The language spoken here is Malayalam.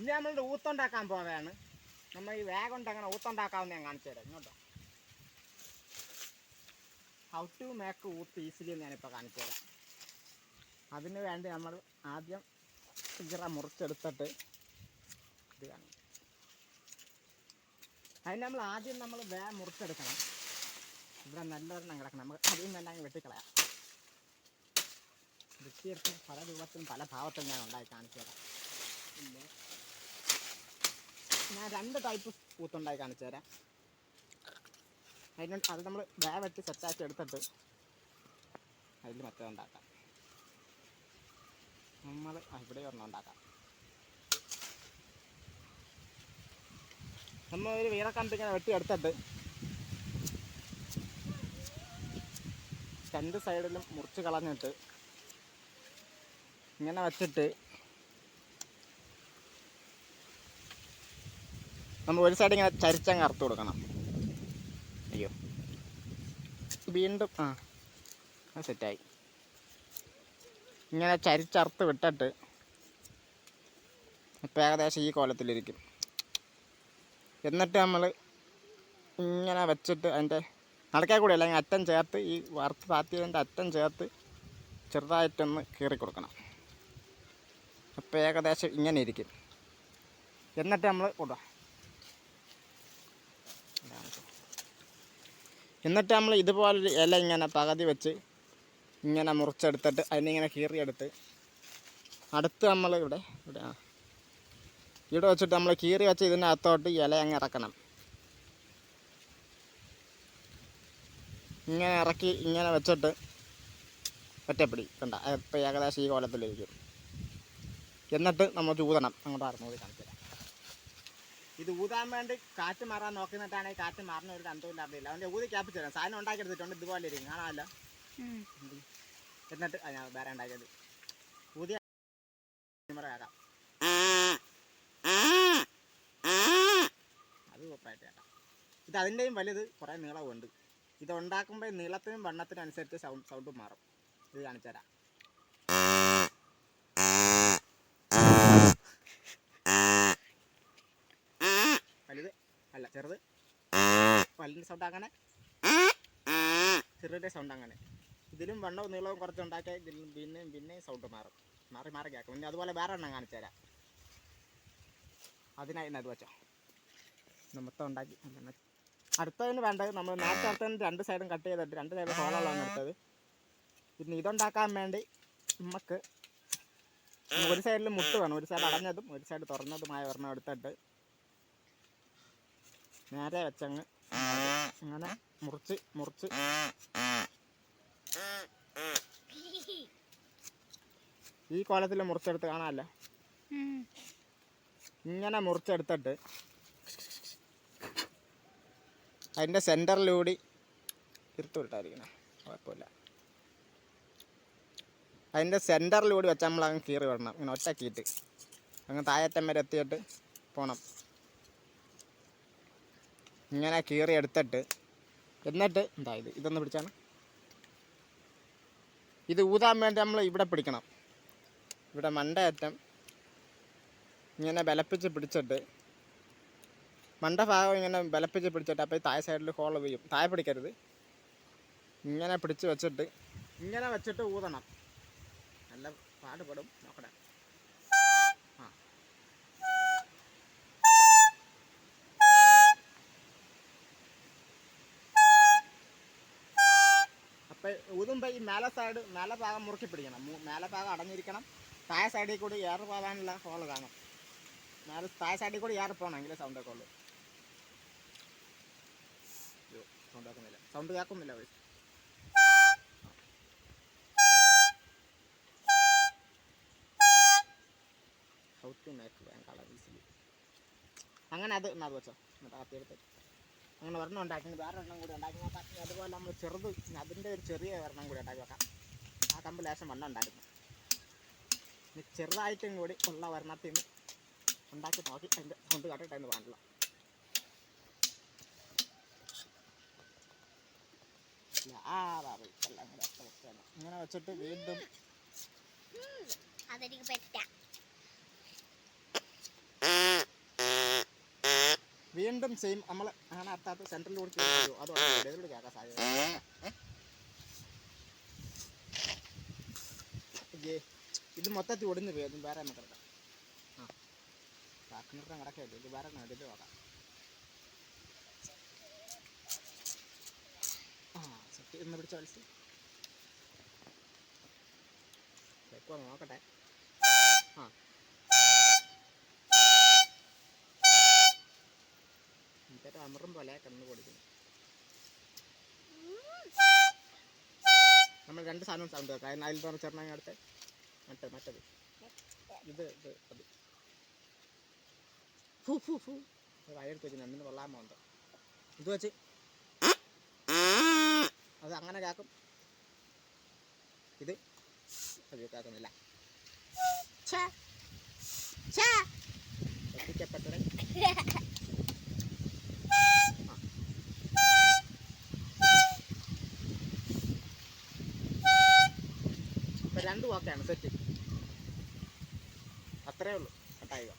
ഇനി നമ്മളുടെ ഊത്തുണ്ടാക്കാൻ പോവുകയാണ് നമ്മൾ ഈ വേഗം കൊണ്ട് അങ്ങനെ ഊത്തുണ്ടാക്കാവുന്ന ഞാൻ കാണിച്ചു തരാം. ഇങ്ങോട്ടോ. ഹൗ ടു മേക്ക് ഊത്ത് ഈസിലി ഞാനിപ്പോൾ കാണിച്ചു തരാം. അതിന് വേണ്ടി നമ്മൾ ആദ്യം ഇറ മുറിച്ചെടുത്തിട്ട് ഇത് കാണും. അതിന് നമ്മൾ ആദ്യം നമ്മൾ വേ മുറിച്ചെടുക്കണം. ഇവിടെ നല്ലൊരെണ്ണം കിടക്കണം. നമുക്ക് അതിൽ നിന്ന് തന്നെ അങ്ങ് വെട്ടിക്കളയാം. വൃത്തിയെടുത്ത് പല രൂപത്തിലും പല ഭാവത്തിലും ഞാൻ ഉണ്ടായി കാണിച്ചു തരാം. ഞാൻ രണ്ട് ടൈപ്പ് പൂത്തുണ്ടായി കാണിച്ചു തരാം. അതിന് അത് നമ്മൾ വേ വെട്ടി സെറ്റാക്കി എടുത്തിട്ട് അതിൽ മറ്റേ ഉണ്ടാക്കാം. നമ്മൾ ഇവിടെ ഒരെണ്ണം ഉണ്ടാക്കാം. നമ്മൾ ഒരു വീറക്കമ്പ് ഇങ്ങനെ വെട്ടി എടുത്തിട്ട് രണ്ട് സൈഡിലും മുറിച്ച് കളഞ്ഞിട്ട് ഇങ്ങനെ വെച്ചിട്ട് നമ്മൾ ഒരു സൈഡ് ഇങ്ങനെ ചരിച്ചങ്ങ് അറുത്ത് കൊടുക്കണം. അയ്യോ. വീണ്ടും ആ സെറ്റായി ഇങ്ങനെ ചരിച്ചറുത്ത് വിട്ടിട്ട് ഇപ്പം ഏകദേശം ഈ കോലത്തിലിരിക്കും. എന്നിട്ട് നമ്മൾ ഇങ്ങനെ വെച്ചിട്ട് അതിന്റെ നടക്കാൻ കൂടി അല്ലെങ്കിൽ അറ്റം ചേർത്ത് ഈ വറുത്ത് താത്തിയതിന്റെ അറ്റം ചേർത്ത് ചെറുതായിട്ടൊന്ന് കീറി കൊടുക്കണം. അപ്പോൾ ഏകദേശം ഇങ്ങനെ ഇരിക്കും. എന്നിട്ട് നമ്മൾ കൊടുക്കുക എന്നിട്ട് നമ്മൾ ഇതുപോലൊരു ഇല ഇങ്ങനെ പകുതി വെച്ച് ഇങ്ങനെ മുറിച്ചെടുത്തിട്ട് അതിനിങ്ങനെ കീറിയെടുത്ത് അടുത്ത് നമ്മൾ ഇവിടെ ഇവിടെ ആ. ഇവിടെ വെച്ചിട്ട് നമ്മൾ കീറി വെച്ച് ഇതിനകത്തോട്ട് ഇല അങ്ങ് ഇറക്കണം. ഇങ്ങനെ ഇറക്കി ഇങ്ങനെ വെച്ചിട്ട് ഒറ്റപ്പിടി കണ്ട? ഇപ്പം ഏകദേശം ഈ കോലത്തിലിരിക്കും. എന്നിട്ട് നമ്മൾ ചൂതണം. അങ്ങോട്ട് അറുന്നൂറ് തരാം ഇത് ഊതാൻ വേണ്ടി കാറ്റ് മാറാൻ നോക്കുന്നിട്ടാണെങ്കിൽ കാറ്റ് മാറുന്ന ഒരു രണ്ടു അറിയില്ല അവന്റെ ഊതി ക്യാപ്പ് തരാം. സാധനം ഉണ്ടാക്കി എടുത്തിട്ടുണ്ട് ഇതുപോലെ ഇരിക്കും. കാണാമല്ലോ? എന്നിട്ട് ഞാൻ വേറെ ഉണ്ടാക്കിയത്. ഊതിയ ആക്കാം അത് സൂപ്പറായിട്ട് കേട്ടോ ഇത് അതിന്റെയും വലുത് കുറേ നീളമുണ്ട് ഇത് ഉണ്ടാക്കുമ്പോൾ നീളത്തിനും വണ്ണത്തിനും അനുസരിച്ച് സൗണ്ട് സൗണ്ട് മാറും. ഇത് കാണിച്ചു തരാം വലുത് അല്ല ചെറുത്. പല്ലിന്റെ സൗണ്ട് അങ്ങനെ. ചെറുതിന്റെ സൗണ്ട് അങ്ങനെ. ഇതിലും വണ്ണവും നീളവും കുറച്ച് ഉണ്ടാക്കിയാൽ ഇതിലും പിന്നെയും പിന്നെയും സൗണ്ട് മാറും. മാറി മാറി കേൾക്കും. പിന്നെ അതുപോലെ വേറെ എണ്ണം കാണിച്ചു തരാം. അതിനായി അത് വെച്ചോ. മൊത്തം ഉണ്ടാക്കി. അടുത്തതിന് വേണ്ടത് നമ്മൾ നേരത്തെ അടുത്തതിന് രണ്ട് സൈഡും കട്ട് ചെയ്തിട്ട് രണ്ട് സൈഡും ഹോളുള്ളതാണ് എടുത്തത്. പിന്നെ ഇതുണ്ടാക്കാൻ വേണ്ടി നമുക്ക് ഒരു സൈഡിൽ മുട്ട് വേണം. ഒരു സൈഡ് അടഞ്ഞതും ഒരു സൈഡ് തുറന്നതുമായ ഒരെണ്ണം എടുത്തിട്ട് നേരെ വെച്ചങ്ങ് അങ്ങനെ മുറിച്ച് മുറിച്ച് ഈ കോലത്തിൽ മുറിച്ചെടുത്ത് കാണാമല്ലോ ഇങ്ങനെ മുറിച്ചെടുത്തിട്ട് അതിന്റെ സെന്ററിലൂടി തിരുത്തു വിട്ടായിരിക്കണം. കുഴപ്പമില്ല. അതിന്റെ സെന്ററിലൂടി നമ്മൾ അങ്ങ് കീറി വിടണം. ഇങ്ങനെ ഒറ്റക്കിയിട്ട് അങ്ങ് താഴറ്റം വരെ എത്തിയിട്ട് പോകണം ഇങ്ങനെ കീറി എടുത്തിട്ട് എന്നിട്ട് എന്താ ഇത്. ഇതൊന്ന് പിടിച്ചാണ്. ഇത് ഊതാൻ വേണ്ടി നമ്മൾ ഇവിടെ പിടിക്കണം. ഇവിടെ മണ്ടയറ്റം ഇങ്ങനെ ബലപ്പിച്ച് പിടിച്ചിട്ട് മണ്ട ഭാഗം ഇങ്ങനെ ബലപ്പിച്ച് പിടിച്ചിട്ട് അപ്പോൾ ഈ താഴെ സൈഡിൽ ഹോൾ വീഴും. താഴെ പിടിക്കരുത്. ഇങ്ങനെ പിടിച്ച് വെച്ചിട്ട് ഇങ്ങനെ വെച്ചിട്ട് ഊതണം. നല്ല പാടുപെടും. നോക്കട്ടെ അപ്പോൾ ഊതുമ്പോൾ ഈ മേലെ സൈഡ് മേലെ ഭാഗം മുറുക്കി പിടിക്കണം. മേലെ ഭാഗം അടഞ്ഞിരിക്കണം. താഴെ സൈഡിൽ കൂടി എയർ പോകാനുള്ള ഹോൾ കാണും. മേലെ താഴെ സൈഡിൽ കൂടി എയർ പോകണമെങ്കിൽ എങ്കിലേ സൗണ്ട് ഒക്കെ ഉള്ളൂ സൗണ്ട് കേൾക്കുന്നില്ല സൗണ്ട് കേൾക്കുന്നില്ല വഴി ഹൗ ടു അങ്ങനെ അത് എന്നാ വെച്ചോ? എന്നിട്ട് ആത്തി എടുത്ത് അങ്ങനെ ഒരെണ്ണം ഉണ്ടാക്കി വേറെ എണ്ണം കൂടി ഉണ്ടാക്കി. നോക്കാം അതുപോലെ നമ്മൾ ചെറുത് അതിന്റെ ഒരു ചെറിയ ഒരെണ്ണം കൂടി ഉണ്ടാക്കി വെക്കാം. ആ കമ്പ് ലേശം വണ്ണം ഉണ്ടായിരുന്നു. ഇനി ചെറുതായിട്ടും കൂടി ഉള്ള ഒരെണ്ണത്തിൽ നിന്ന് ഉണ്ടാക്കി നോക്കി അതിന്റെ കൊണ്ട് കാട്ടിട്ട് അതിന് പാടില്ല ഇങ്ങനെ വെച്ചിട്ട് വീണ്ടും അതെനിക്ക് പറ്റാം. വീണ്ടും സെയിം നമ്മൾ അങ്ങനെ അത്താത്ത സെൻട്രലിലൂടെ ചെയ്യുമോ അതോ ഇടയിലൂടെ കേൾക്കാൻ സാധ്യത ഇത് മൊത്തത്തിൽ ഒടിഞ്ഞു പോയി. അതും വേറെ നമുക്ക് കിടക്കാം. ആ. കാക്കിനിർത്താൻ കിടക്കില്ല ഇത് വേറെ ഇതിൽ നോക്കാം. ആ സെറ്റ് ഇന്ന് പിടിച്ച വലിച്ച്. വെക്കുവാ നോക്കട്ടെ. ആ. ഇതൊരു അമറും പോലെ കണ്ണു കൊടുക്കുന്നു നമ്മൾ രണ്ട് സാധനം സൗണ്ട് വെക്കാം. അതിൽ അതിൽ പറഞ്ഞ ചേർന്ന അടുത്ത് മറ്റേ മറ്റത് ഇത്. ഇത് അത് ഫു ഫു ഫു. വയറെടുത്ത് വെച്ചു എന്തിന് കൊള്ളാൻ പോകുന്നത് ഇത് വെച്ച്. അത് അങ്ങനെ കാക്കും. ഇത് അത് കാക്കുന്നില്ല. ഛേ, രണ്ടും സെറ്റ് അത്രേ ഉള്ളൂ. കട്ടായിക